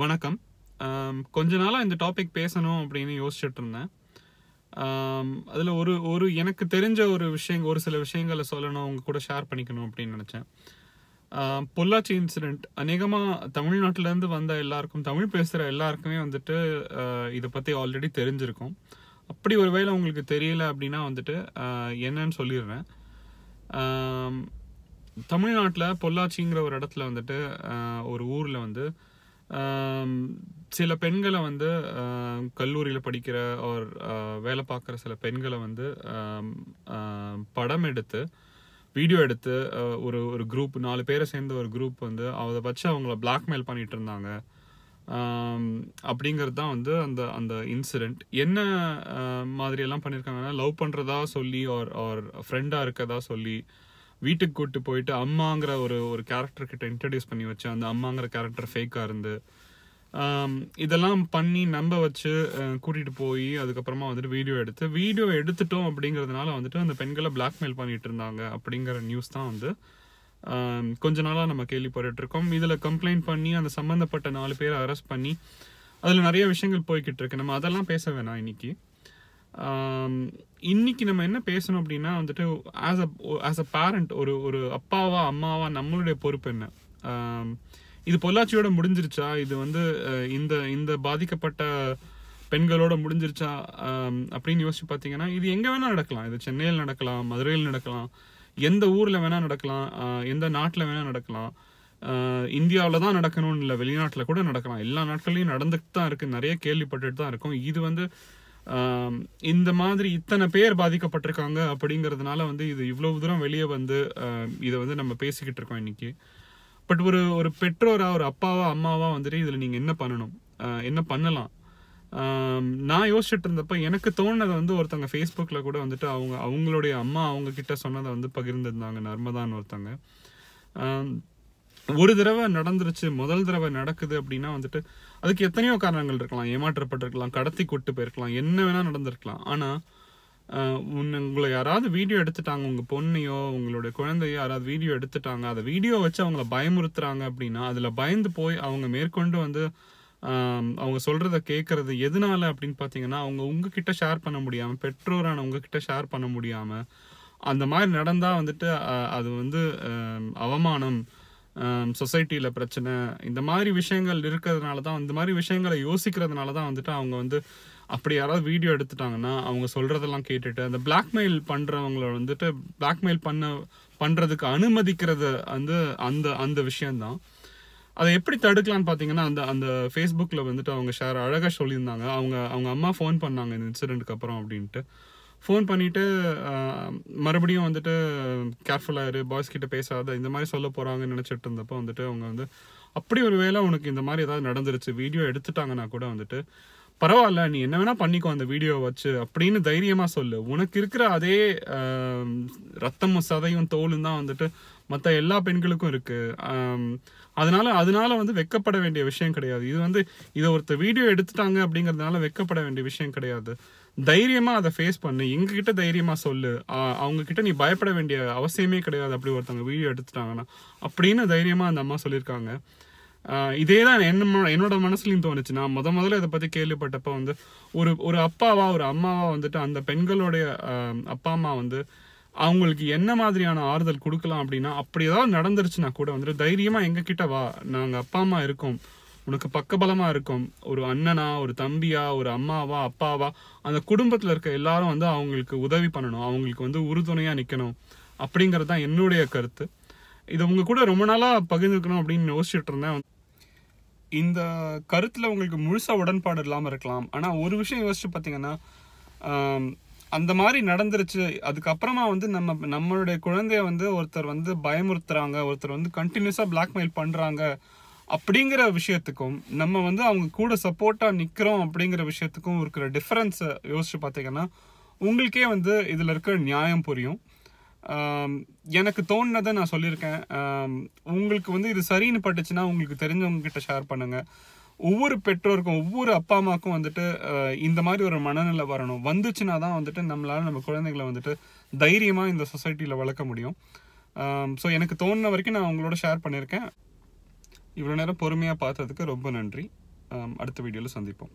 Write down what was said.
வணக்கம். கொஞ்ச நாளாக இந்த டாபிக் பேசணும் அப்படின்னு யோசிச்சுட்டு இருந்தேன் அதில் ஒரு ஒரு எனக்கு தெரிஞ்ச ஒரு விஷயம் ஒரு சில விஷயங்களை சொல்லணும் உங்க கூட ஷேர் பண்ணிக்கணும் அப்படின்னு நினச்சேன். பொள்ளாச்சி இன்சிடெண்ட் அநேகமாக தமிழ்நாட்டிலேருந்து வந்த எல்லாருக்கும் தமிழ் பேசுகிற எல்லாருக்குமே வந்துட்டு இதை பற்றி ஆல்ரெடி தெரிஞ்சிருக்கும். அப்படி ஒரு வேளை உங்களுக்கு தெரியல அப்படின்னா வந்துட்டு என்னன்னு சொல்லிடுறேன். தமிழ்நாட்டில் பொள்ளாச்சிங்கிற ஒரு இடத்துல வந்துட்டு ஒரு ஊரில் வந்து சில பெண்களை வந்து கல்லூரியில் படிக்கிற ஒரு வேலை பார்க்குற சில பெண்களை வந்து படம் எடுத்து வீடியோ எடுத்து ஒரு ஒரு குரூப் நாலு பேரை சேர்ந்த ஒரு குரூப் வந்து அதை வச்சு அவங்கள பிளாக்மெயில் பண்ணிகிட்டு இருந்தாங்க. அப்படிங்கிறது தான் வந்து அந்த அந்த இன்சிடெண்ட் என்ன மாதிரியெல்லாம் பண்ணியிருக்காங்கன்னா லவ் பண்ணுறதா சொல்லி ஒரு ஒரு ஃப்ரெண்டாக இருக்கதா சொல்லி வீட்டுக்கு கூட்டு போயிட்டு அம்மாங்கிற ஒரு ஒரு கேரக்டர் கிட்ட இன்ட்ரடியூஸ் பண்ணி வச்சு அந்த அம்மாங்கிற கேரக்டர் ஃபேக்காக இருந்து இதெல்லாம் பண்ணி நம்ப வச்சு கூட்டிகிட்டு போய் அதுக்கப்புறமா வந்துட்டு வீடியோ எடுத்து வீடியோ எடுத்துட்டோம் அப்படிங்கிறதுனால வந்துட்டு அந்த பெண்களை பிளாக்மெயில் பண்ணிட்டு இருந்தாங்க அப்படிங்கிற நியூஸ் தான் வந்து கொஞ்ச நாளாக நம்ம கேள்விப்பட்டுட்டு இருக்கோம். கம்ப்ளைண்ட் பண்ணி அந்த சம்மந்தப்பட்ட நாலு பேரை அரெஸ்ட் பண்ணி அதில் நிறைய விஷயங்கள் போய்கிட்டு இருக்கு. நம்ம அதெல்லாம் பேச வேணாம் இன்னைக்கு. இன்னைக்கு நம்ம என்ன பேசணும் அப்படின்னா வந்துட்டு as a as a parent ஒரு ஒரு அப்பாவா அம்மாவா நம்மளுடைய பொறுப்பு என்ன? இது பொள்ளாச்சியோட முடிஞ்சிருச்சா? இது வந்து இந்த இந்த பாதிக்கப்பட்ட பெண்களோட முடிஞ்சிருச்சா? அப்படின்னு யோசிச்சு பார்த்தீங்கன்னா இது எங்கே வேணால் நடக்கலாம். இது சென்னையில் நடக்கலாம் மதுரையில் நடக்கலாம் எந்த ஊரில் வேணால் நடக்கலாம் எந்த நாட்டில் வேணால் நடக்கலாம். இந்தியாவில் தான் நடக்கணும்னு இல்லை வெளிநாட்டில் கூட நடக்கலாம். எல்லா நாட்கள்லையும் நடந்துட்டு தான் இருக்குது நிறைய கேள்விப்பட்டுட்டு தான் இருக்கும். இது வந்து இந்த மாதிரி இத்தனை பேர் பாதிக்கப்பட்டிருக்காங்க அப்படிங்கிறதுனால வந்து இது இவ்வளவு தூரம் வெளியே வந்து இதை வந்து நம்ம பேசிக்கிட்டு இருக்கோம் இன்னைக்கு. பட் ஒரு ஒரு பெற்றோரா ஒரு அப்பாவா அம்மாவா வந்துட்டு இதில் நீங்கள் என்ன பண்ணணும்? என்ன பண்ணலாம்? நான் யோசிச்சுட்டு இருந்தப்ப எனக்கு தோணுனதை வந்து ஒருத்தவங்க ஃபேஸ்புக்கில் கூட வந்துட்டு அவங்க அவங்களுடைய அம்மா அவங்க கிட்ட சொன்னதை வந்து பகிர்ந்திருந்தாங்க நர்மதான்னு ஒருத்தவங்க. ஒரு தடவை நடந்துருச்சு முதல் தடவை நடக்குது அப்படின்னா வந்துட்டு அதுக்கு எத்தனையோ காரணங்கள் இருக்கலாம். ஏமாற்றப்பட்டிருக்கலாம் கடத்தி கூட்டு போயிருக்கலாம் என்ன வேணால் நடந்திருக்கலாம். ஆனால் உன்னை- உங்களை யாராவது வீடியோ எடுத்துட்டாங்க உங்கள் பொண்ணையோ உங்களுடைய குழந்தையோ யாராவது வீடியோ எடுத்துட்டாங்க அதை வீடியோ வச்சு அவங்கள பயமுறுத்துறாங்க அப்படின்னா அதில் பயந்து போய் அவங்க மேற்கொண்டு வந்து அவங்க சொல்கிறத கேட்குறது எதனால அப்படின்னு பார்த்தீங்கன்னா அவங்க உங்ககிட்ட ஷேர் பண்ண முடியாமல் பெற்றோரான உங்ககிட்ட ஷேர் பண்ண முடியாமல் அந்த மாதிரி நடந்தால் வந்துட்டு அது வந்து அவமானம் சொசைட்டியில் பிரச்சனை இந்த மாதிரி விஷயங்கள் இருக்கிறதுனால தான் இந்த மாதிரி விஷயங்களை யோசிக்கிறதுனால தான் வந்துட்டு அவங்க வந்து அப்படி யாராவது வீடியோ எடுத்துட்டாங்கன்னா அவங்க சொல்கிறதெல்லாம் கேட்டுட்டு அந்த பிளாக்மெயில் பண்ணுறவங்கள வந்துட்டு பிளாக்மெயில் பண்ண பண்ணுறதுக்கு அனுமதிக்கிறது வந்து அந்த அந்த விஷயந்தான் அதை எப்படி தடுக்கலாம்னு பார்த்தீங்கன்னா அந்த அந்த ஃபேஸ்புக்கில் வந்துட்டு அவங்க ஷேர் அழகாக சொல்லியிருந்தாங்க. அவங்க அவங்க அம்மா ஃபோன் பண்ணாங்க இந்த இன்சிடெண்ட்டுக்கு அப்புறம் அப்படின்ட்டு. ஃபோன் பண்ணிவிட்டு மறுபடியும் வந்துட்டு கேர்ஃபுல்லாக இரு பாய்ஸ் கிட்ட பேசாத இந்த மாதிரி சொல்ல போகிறாங்கன்னு நினச்சிட்டு இருந்தப்போ வந்துட்டு அவங்க வந்து அப்படி ஒரு வேளை உனக்கு இந்த மாதிரி ஏதாவது நடந்துருச்சு வீடியோ எடுத்துட்டாங்கன்னா கூட வந்துட்டு பரவாயில்ல நீ என்ன வேணால் பண்ணிக்கோ அந்த வீடியோ வச்சு அப்படின்னு தைரியமாக சொல்லு. உனக்கு இருக்கிற அதே ரத்தமும் சதையும் தோலும் தான் வந்துட்டு மற்ற எல்லா பெண்களுக்கும் இருக்குது அதனால அதனால வந்து வெக்கப்பட வேண்டிய விஷயம் கிடையாது. இது வந்து இதை ஒருத்தர் வீடியோ எடுத்துட்டாங்க அப்படிங்கிறதுனால வெக்கப்பட வேண்டிய விஷயம் கிடையாது. தைரியமா அதை ஃபேஸ் பண்ணு. எங்ககிட்ட தைரியமாக தைரியமா சொல்லு. அவங்கக்கிட்ட அவங்க கிட்ட நீ பயப்பட வேண்டிய அவசியமே கிடையாது அப்படி ஒருத்தவங்க வீடியோ எடுத்துட்டாங்கன்னா. அப்படின்னு தைரியமா அந்த அம்மா சொல்லியிருக்காங்க. இதே தான் என்ன என்னோட மனசுலையும் தோணுச்சு. நான் முத முதல்ல இதை பத்தி கேள்விப்பட்டப்ப வந்து ஒரு ஒரு அப்பாவா ஒரு அம்மாவா வந்துட்டு அந்த பெண்களுடைய அப்பா அம்மா வந்து அவங்களுக்கு என்ன மாதிரியான ஆறுதல் கொடுக்கலாம் அப்படின்னா அப்படி ஏதாவது நடந்துருச்சுன்னா கூட வந்துட்டு தைரியமா எங்ககிட்ட வா. நாங்கள் அப்பா அம்மா இருக்கோம். உனக்கு பக்கபலமாக இருக்கும். ஒரு அண்ணனா ஒரு தம்பியா ஒரு அம்மாவா அப்பாவா அந்த குடும்பத்தில் இருக்க எல்லாரும் வந்து அவங்களுக்கு உதவி பண்ணணும். அவங்களுக்கு வந்து உறுதுணையாக நிற்கணும் அப்படிங்கிறது தான் என்னுடைய கருத்து. இது உங்கள் கூட ரொம்ப நாளாக பகிர்ந்துக்கணும் அப்படின்னு யோசிச்சுட்டு இருந்தேன். இந்த கருத்தில் உங்களுக்கு முழுசாக உடன்பாடு இல்லாமல் இருக்கலாம். ஆனால் ஒரு விஷயம் யோசிச்சு பார்த்தீங்கன்னா அந்த மாதிரி நடந்துருச்சு. அதுக்கப்புறமா வந்து நம்ம நம்மளுடைய குழந்தைய வந்து ஒருத்தர் வந்து பயமுறுத்துறாங்க. ஒருத்தர் வந்து கண்டினியூஸாக பிளாக்மெயில் பண்ணுறாங்க அப்படிங்கிற விஷயத்துக்கும் நம்ம வந்து அவங்க கூட சப்போர்ட்டாக நிற்கிறோம் அப்படிங்கிற விஷயத்துக்கும் இருக்கிற டிஃப்ரென்ஸை யோசிச்சு பார்த்தீங்கன்னா உங்களுக்கே வந்து இதில் இருக்கிற நியாயம் புரியும். எனக்கு தோணுனதை நான் சொல்லியிருக்கேன். உங்களுக்கு வந்து இது சரின்னு பட்டுச்சுன்னா உங்களுக்கு தெரிஞ்சவங்க கிட்ட ஷேர் பண்ணுங்கள் ஒவ்வொரு பெற்றோருக்கும் ஒவ்வொரு அப்பா அம்மாக்கும் வந்துட்டு இந்த மாதிரி ஒரு மனநிலை வரணும். வந்துச்சுன்னா தான் வந்துட்டு நம்மளால் நம்ம குழந்தைங்களை வந்துட்டு தைரியமாக இந்த சொசைட்டியில் வளர்க்க முடியும். ஸோ எனக்கு தோணுன வரைக்கும் நான் உங்களோட ஷேர் பண்ணியிருக்கேன். இவ்வளோ நேரம் பொறுமையாக பார்த்ததுக்கு ரொம்ப நன்றி. அடுத்த வீடியோவில் சந்திப்போம்.